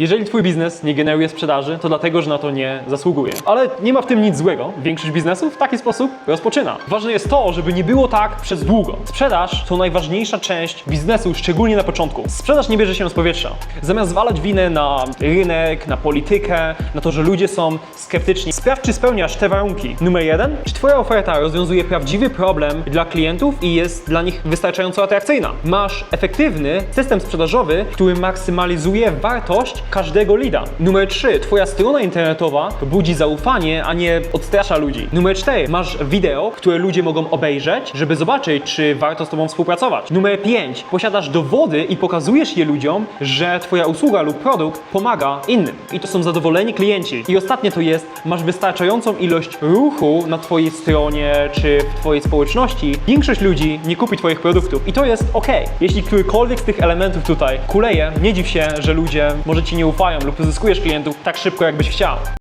Jeżeli twój biznes nie generuje sprzedaży, to dlatego, że na to nie zasługuje. Ale nie ma w tym nic złego. Większość biznesów w taki sposób rozpoczyna. Ważne jest to, żeby nie było tak przez długo. Sprzedaż to najważniejsza część biznesu, szczególnie na początku. Sprzedaż nie bierze się z powietrza. Zamiast zwalać winę na rynek, na politykę, na to, że ludzie są sceptyczni, sprawdź, czy spełniasz te warunki. Numer jeden, czy twoja oferta rozwiązuje prawdziwy problem dla klientów i jest dla nich wystarczająco atrakcyjna. Masz efektywny system sprzedażowy, który maksymalizuje wartość każdego lida. Numer 3. Twoja strona internetowa budzi zaufanie, a nie odstrasza ludzi. Numer 4. Masz wideo, które ludzie mogą obejrzeć, żeby zobaczyć, czy warto z Tobą współpracować. Numer 5. Posiadasz dowody i pokazujesz je ludziom, że Twoja usługa lub produkt pomaga innym. I to są zadowoleni klienci. I ostatnie to jest, masz wystarczającą ilość ruchu na Twojej stronie czy w Twojej społeczności. Większość ludzi nie kupi Twoich produktów i to jest ok. Jeśli którykolwiek z tych elementów tutaj kuleje, nie dziw się, że ludzie może Nie ufają lub uzyskujesz klientów tak szybko, jakbyś chciał.